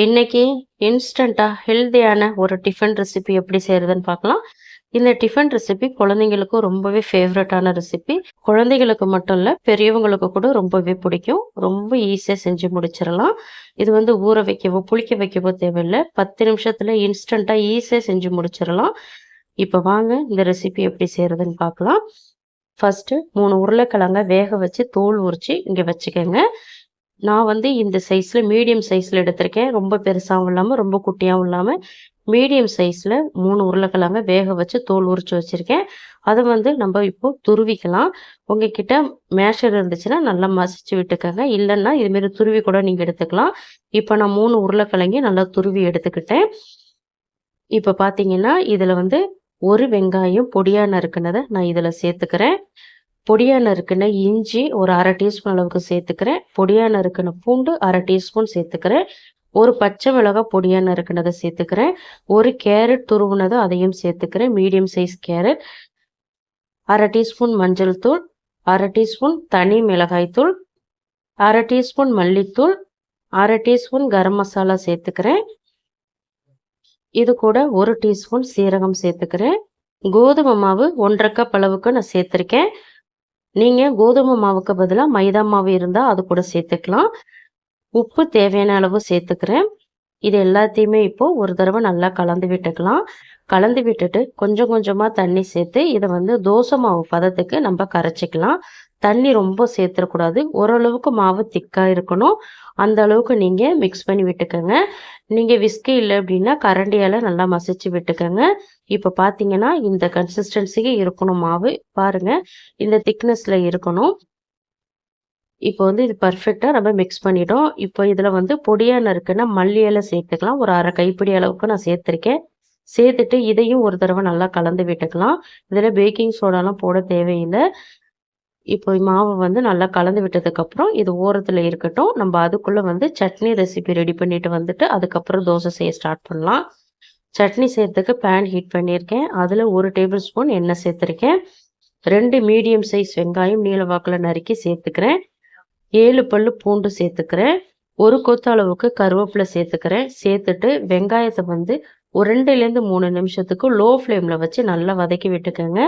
இன்னைக்கு இன்ஸ்டண்ட்டாக ஹெல்த்தியான ஒரு டிஃபன் ரெசிபி எப்படி செய்கிறதுன்னு பார்க்கலாம். இந்த டிஃபன் ரெசிபி குழந்தைங்களுக்கும் ரொம்பவே ஃபேவரட்டான ரெசிபி குழந்தைகளுக்கு மட்டும் இல்லை பெரியவங்களுக்கு கூட ரொம்பவே பிடிக்கும். ரொம்ப ஈஸியாக செஞ்சு முடிச்சிடலாம். இது வந்து ஊற வைக்கவோ புளிக்க வைக்கவோ தேவையில்லை. பத்து நிமிஷத்தில் இன்ஸ்டண்ட்டாக ஈஸியாக செஞ்சு முடிச்சிடலாம். இப்போ வாங்க இந்த ரெசிபி எப்படி செய்கிறதுன்னு பார்க்கலாம். ஃபஸ்ட்டு மூணு உருளைக்கிழங்க வேக வச்சு தோல் உரித்து இங்கே வச்சுக்கோங்க. நான் வந்து இந்த சைஸில் மீடியம் சைஸில் எடுத்திருக்கேன். ரொம்ப பெருசாகவும் இல்லாமல் ரொம்ப குட்டியாகவும் இல்லாமல் மீடியம் சைஸில் மூணு உருளைக்கிழங்க வேக வச்சு தோல் உரிச்சு வச்சுருக்கேன். அதை வந்து நம்ம இப்போ துருவிக்கலாம். உங்ககிட்ட மேஷர் இருந்துச்சுன்னா நல்லா மசிச்சு விட்டுக்கோங்க. இல்லைன்னா இதுமாரி துருவி கூட நீங்கள் எடுத்துக்கலாம். இப்போ நான் மூணு உருளைக்கிழங்கி நல்லா துருவி எடுத்துக்கிட்டேன். இப்போ பார்த்தீங்கன்னா இதில் வந்து ஒரு வெங்காயம் பொடியாக நறுக்குனதை நான் இதில் சேர்த்துக்கிறேன். பொடியாக நறுக்குன இஞ்சி ஒரு அரை டீஸ்பூன் அளவுக்கு சேர்த்துக்கிறேன். பொடியாக நறுக்குன பூண்டு அரை டீஸ்பூன் சேர்த்துக்கிறேன். ஒரு பச்சை மிளகாய் பொடியாக நறுக்குனதை சேர்த்துக்கிறேன். ஒரு கேரட் துருவுனதை அதையும் சேர்த்துக்கிறேன். Medium size carrot. அரை டீஸ்பூன் மஞ்சள் தூள். அரை டீஸ்பூன் தனி மிளகாய் தூள். அரை டீஸ்பூன் மல்லித்தூள். அரை டீஸ்பூன் கரம் மசாலா சேர்த்துக்கிறேன். இது கூட ஒரு டீஸ்பூன் சீரகம் சேர்த்துக்கிறேன். கோதுமை மாவு ஒன்றரை கப் அளவுக்கு நான் சேர்த்துருக்கேன். நீங்கள் கோதுமை மாவுக்கு பதிலாக மைதா மாவு இருந்தால் அது கூட சேர்த்துக்கலாம். உப்பு தேவையான அளவு சேர்த்துக்கிறேன். இது எல்லாத்தையுமே இப்போ ஒரு தடவை நல்லா கலந்து விட்டுக்கலாம். கலந்து விட்டுட்டு கொஞ்சம் கொஞ்சமாக தண்ணி சேர்த்து இதை வந்து தோசை மாவு பதத்துக்கு நம்ம கரைச்சிக்கலாம். தண்ணி ரொம்ப சேர்த்துடக்கூடாது ஓரளவுக்கு மாவு திக்காக இருக்கணும். அந்த அளவுக்கு நீங்கள் மிக்ஸ் பண்ணி விட்டுக்கோங்க. நீங்கள் விஸ்கி இல்லை அப்படின்னா கரண்டியால் நல்லா மசிச்சு விட்டுக்கோங்க. இப்போ பார்த்தீங்கன்னா இந்த கன்சிஸ்டன்சிக்கு இருக்கணும் மாவு. பாருங்கள் இந்த திக்னஸில் இருக்கணும். இப்போ வந்து இது பர்ஃபெக்டாக நம்ம மிக்ஸ் பண்ணிட்டோம். இப்போ இதில் வந்து பொடியாக நறுக்குன்னா மல்லி இலை சேர்த்துக்கலாம். ஒரு அரை கைப்பிடி அளவுக்கு நான் சேர்த்துருக்கேன். சேர்த்துட்டு இதையும் ஒரு தடவை நல்லா கலந்து விட்டுக்கலாம். இதில் பேக்கிங் சோடாலாம் போட தேவையில்லை. இப்போ மாவை வந்து நல்லா கலந்து விட்டதுக்கப்புறம் இது ஓரத்தில் இருக்கட்டும். நம்ம அதுக்குள்ளே வந்து சட்னி ரெசிபி ரெடி பண்ணிட்டு வந்துட்டு அதுக்கப்புறம் தோசை செய்ய ஸ்டார்ட் பண்ணலாம். சட்னி செய்யறதுக்கு பேன் ஹீட் பண்ணியிருக்கேன். அதில் ஒரு டேபிள் ஸ்பூன் எண்ணெய் சேர்த்துருக்கேன். ரெண்டு மீடியம் சைஸ் வெங்காயம் நீளவாக்கில் நறுக்கி சேர்த்துக்கிறேன். ஏழு பல்லு பூண்டு சேர்த்துக்கிறேன். ஒரு கொத்து அளவுக்கு கருவேப்பிலை சேர்த்துக்கிறேன். சேர்த்துட்டு வெங்காயத்தை வந்து ஒரு ரெண்டுலேருந்து மூணு நிமிஷத்துக்கு லோ ஃப்ளேமில் வச்சு நல்லா வதக்கி விட்டுக்கோங்க.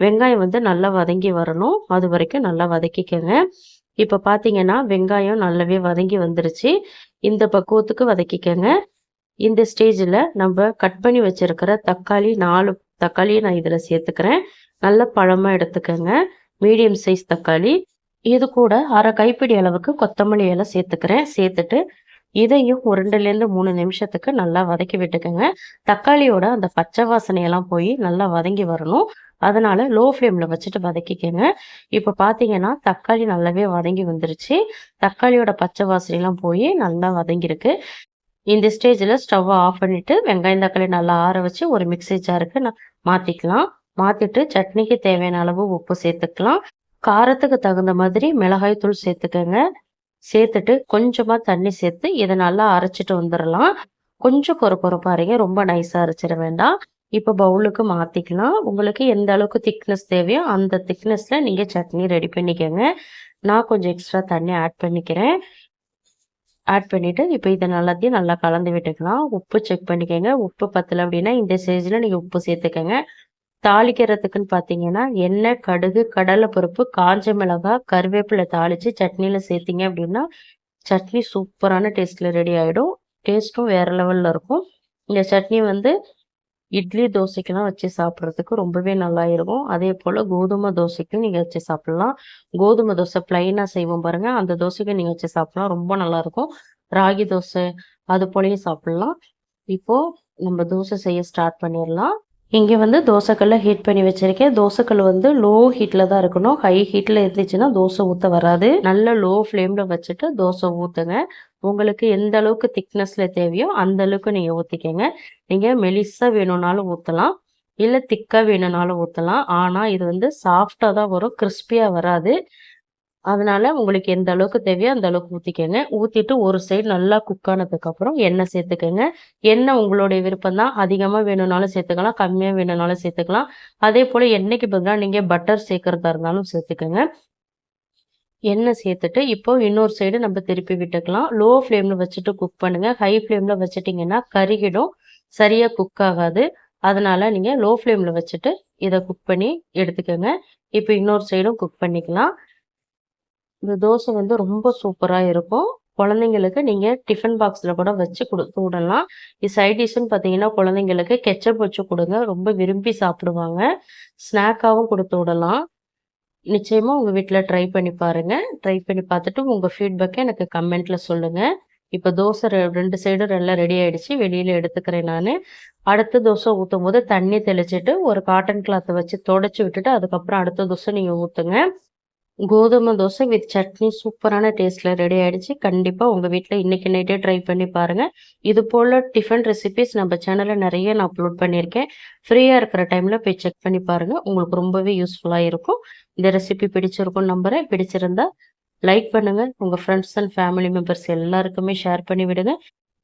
வெங்காயம் வந்து நல்லா வதங்கி வரணும். அது வரைக்கும் நல்லா வதக்கிக்கோங்க. இப்போ பார்த்தீங்கன்னா வெங்காயம் நல்லாவே வதங்கி வந்துருச்சு. இந்த பக்குவத்துக்கு வதக்கிக்கோங்க. இந்த ஸ்டேஜில் நம்ம கட் பண்ணி வச்சுருக்கிற தக்காளி நாலு தக்காளியை நான் இதில் சேர்த்துக்கிறேன். நல்ல பழமாக எடுத்துக்கோங்க. மீடியம் சைஸ் தக்காளி. இது கூட அரை கைப்பிடி அளவுக்கு கொத்தமல்லி இலை சேர்த்துக்கிறேன். சேர்த்துட்டு இதையும் ஒரு ரெண்டுலேருந்து மூணு நிமிஷத்துக்கு நல்லா வதக்கி விட்டுக்கோங்க. தக்காளியோட அந்த பச்சை வாசனையெல்லாம் போய் நல்லா வதங்கி வரணும். அதனால லோ ஃப்ளேமில் வச்சுட்டு வதக்கிக்கோங்க. இப்போ பார்த்தீங்கன்னா தக்காளி நல்லாவே வதங்கி வந்துருச்சு. தக்காளியோட பச்சை வாசனைலாம் போய் நல்லா வதங்கியிருக்கு. இந்த ஸ்டேஜில் ஸ்டவ்வை ஆஃப் பண்ணிவிட்டு வெங்காயம் தக்காளி நல்லா ஆற வச்சு ஒரு மிக்சி ஜாருக்கு மாற்றிக்கலாம் மாற்றிட்டு சட்னிக்கு தேவையான அளவு உப்பு சேர்த்துக்கலாம். காரத்துக்கு தகுந்த மாதிரி மிளகாய் தூள் சேர்த்துக்கோங்க. சேர்த்துட்டு கொஞ்சமாக தண்ணி சேர்த்து இதை நல்லா அரைச்சிட்டு வந்துடலாம். கொஞ்சம் கொர கொரப்பாருங்க ரொம்ப நைஸாக அரைச்சிட வேண்டாம். இப்போ பவுலுக்கு மாற்றிக்கலாம் உங்களுக்கு எந்த அளவுக்கு திக்னஸ் தேவையோ அந்த திக்னஸில் நீங்கள் சட்னி ரெடி பண்ணிக்கோங்க. நான் கொஞ்சம் எக்ஸ்ட்ரா தண்ணி ஆட் பண்ணிக்கிறேன். ஆட் பண்ணிவிட்டு இப்போ இதை நல்லாத்தையும் நல்லா கலந்து விட்டுக்கலாம். உப்பு செக் பண்ணிக்கோங்க. உப்பு பத்தலை அப்படின்னா இந்த ஸ்டேஜில் நீங்கள் உப்பு சேர்த்துக்கோங்க. தாளிக்கிறதுக்குன்னு பார்த்தீங்கன்னா எண்ணெய் கடுகு கடலை பருப்பு காஞ்ச மிளகாய் கருவேப்பிலை தாளித்து சட்னியில் சேர்த்திங்க அப்படின்னா சட்னி சூப்பரான டேஸ்ட்டில் ரெடி ஆகிடும் டேஸ்ட்டும் வேறு லெவலில் இருக்கும். இந்த சட்னி வந்து இட்லி தோசைக்கெல்லாம் வச்சு சாப்பிட்றதுக்கு ரொம்பவே நல்லா இருக்கும். அதே போல் கோதுமை தோசைக்கும் நீங்கள் வச்சு சாப்பிட்லாம். கோதுமை தோசை ப்ளைனாக செய்வோம் பாருங்கள் அந்த தோசைக்கும் நீங்கள் வச்சு சாப்பிட்லாம். ரொம்ப நல்லாயிருக்கும் ராகி தோசை அது போலையும் சாப்பிட்லாம். இப்போது நம்ம தோசை செய்ய ஸ்டார்ட் பண்ணிடலாம். இங்கே வந்து தோசைக்கல்லை ஹீட் பண்ணி வச்சுருக்கேன். தோசைக்கல் வந்து லோ ஹீட்டில் தான் இருக்கணும். ஹை ஹீட்டில் இருந்துச்சுன்னா தோசை ஊற்ற வராது. நல்ல லோ ஃப்ளேமில் வச்சுட்டு தோசை ஊற்றுங்க உங்களுக்கு எந்த அளவுக்கு திக்னஸில் தேவையோ அந்த அளவுக்கு நீங்கள் ஊற்றிக்கங்க நீங்கள் மெலிசாக வேணும்னாலும் ஊற்றலாம் இல்லை திக்காக வேணும்னாலும் ஊற்றலாம் ஆனால் இது வந்து சாஃப்டாக தான் வரும். கிறிஸ்பியாக வராது. அதனால உங்களுக்கு எந்த அளவுக்கு தேவையோ அந்த அளவுக்கு ஊற்றிக்கோங்க ஊற்றிட்டு ஒரு சைடு நல்லா குக் ஆனதுக்கப்புறம் எண்ணெய் சேர்த்துக்கோங்க. எண்ணெய் உங்களுடைய விருப்பம் தான். அதிகமாக வேணும்னாலும் சேர்த்துக்கலாம். கம்மியாக வேணும்னாலும் சேர்த்துக்கலாம். அதே போல் எண்ணெய்க்கு பதிலாக நீங்கள் பட்டர் சேர்க்குறதா இருந்தாலும் சேர்த்துக்கோங்க. எண்ணெய் சேர்த்துட்டு இப்போ இன்னொரு சைடு நம்ம திருப்பி விட்டுக்கலாம். லோ ஃப்ளேமில் வச்சுட்டு குக் பண்ணுங்கள் ஹை ஃப்ளேமில் வச்சுட்டிங்கன்னா கருகிடும். சரியாக குக் ஆகாது. அதனால நீங்கள் லோ ஃப்ளேமில் வச்சுட்டு இதை குக் பண்ணி எடுத்துக்கோங்க. இப்போ இன்னொரு சைடும் குக் பண்ணிக்கலாம். இந்த தோசை வந்து ரொம்ப சூப்பராக இருக்கும். குழந்தைங்களுக்கு நீங்கள் டிஃபன் பாக்ஸில் கூட வச்சு கொடுத்து விடலாம் இது சைட் டிஷ்ஷுன்னு பார்த்தீங்கன்னா குழந்தைங்களுக்கு கெச்சப் வச்சு கொடுங்க. ரொம்ப விரும்பி சாப்பிடுவாங்க. ஸ்நாக்காகவும் கொடுத்து விடலாம். நிச்சயமாக உங்கள் வீட்டில் ட்ரை பண்ணி பாருங்கள் ட்ரை பண்ணி பார்த்துட்டு உங்கள் ஃபீட்பேக்கை எனக்கு கமெண்ட்டில் சொல்லுங்கள் இப்போ தோசை ரெ- ரெண்டு சைடும் நல்லா ரெடி ஆகிடுச்சு வெளியில் எடுத்துக்கிறேன் நான். அடுத்த தோசை ஊற்றும் போது தண்ணி தெளிச்சிட்டு ஒரு காட்டன் கிளாத்தை வச்சு தொடச்சி விட்டுட்டு அதுக்கப்புறம் அடுத்த தோசை நீங்கள் ஊற்றுங்க கோதுமை தோசை வித் சட்னி சூப்பரான டேஸ்ட்டில் ரெடி ஆகிடுச்சு கண்டிப்பாக உங்கள் வீட்டில் இன்றைக்கி நைட்டே ட்ரை பண்ணி பாருங்கள் இது போல் டிஃபன் ரெசிபிஸ் நம்ம சேனலில் நிறைய நான் அப்லோட் பண்ணியிருக்கேன். ஃப்ரீயாக இருக்கிற டைமில் போய் செக் பண்ணி பாருங்கள் உங்களுக்கு ரொம்பவே யூஸ்ஃபுல்லாக இருக்கும். இந்த ரெசிபி பிடிச்சிருக்கும் நம்புறேன். பிடிச்சிருந்தா லைக் பண்ணுங்கள் உங்கள் ஃப்ரெண்ட்ஸ் அண்ட் ஃபேமிலி மெம்பர்ஸ் எல்லாருக்குமே ஷேர் பண்ணி விடுங்க.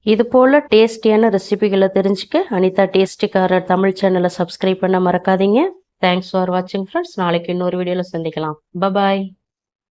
இது போல் டேஸ்டியான ரெசிபிகளை தெரிஞ்சுக்க அனிதா டேஸ்டிக்காரர் தமிழ் சேனலை சப்ஸ்கிரைப் பண்ண மறக்காதீங்க. தேங்க்ஸ் ஃபார் வாட்சிங் ஃப்ரெண்ட்ஸ் நாளைக்கு இன்னொரு வீடியோவில் சந்திக்கலாம். பபாய்